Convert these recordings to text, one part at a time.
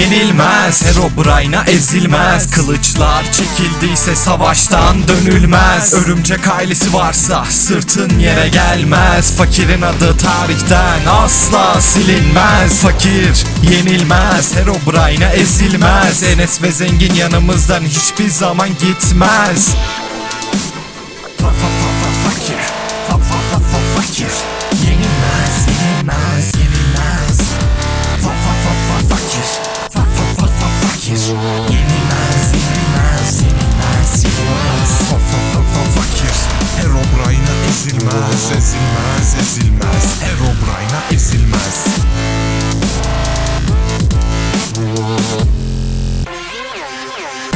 yenilmez Herobrine'a ezilmez. Kılıçlar çekildiyse savaştan dönülmez. Örümcek ailesi varsa sırtın yere gelmez. Fakirin adı tarihten asla silinmez. Fakir yenilmez Herobrine'a ezilmez. Enes ve zengin yanımızdan hiçbir zaman gitmez. Fa fa fa fa fakir Herobrine'a ezilmez, ezilmez, ezilmez. Herobrine'a ezilmez.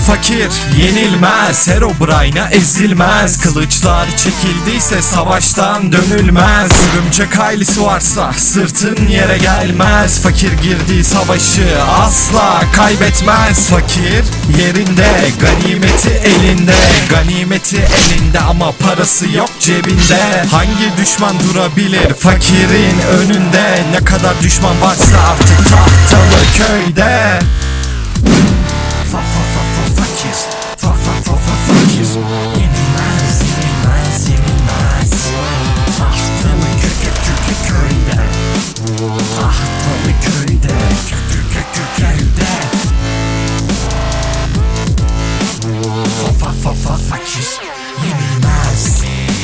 Fakir yenilmez Herobrine'a ezilmez. Kılıçlar çekildiyse savaştan dönülmez. Örümcek ailesi varsa sırtın yere gelmez. Fakir girdiği savaşı asla kaybetmez. Fakir yerinde ganimeti elinde. Ganimeti elinde ama parası yok cebinde. Hangi düşman durabilir fakirin önünde? Ne kadar düşman varsa artık tahtalı köyde fa fa fa fakir yenilmez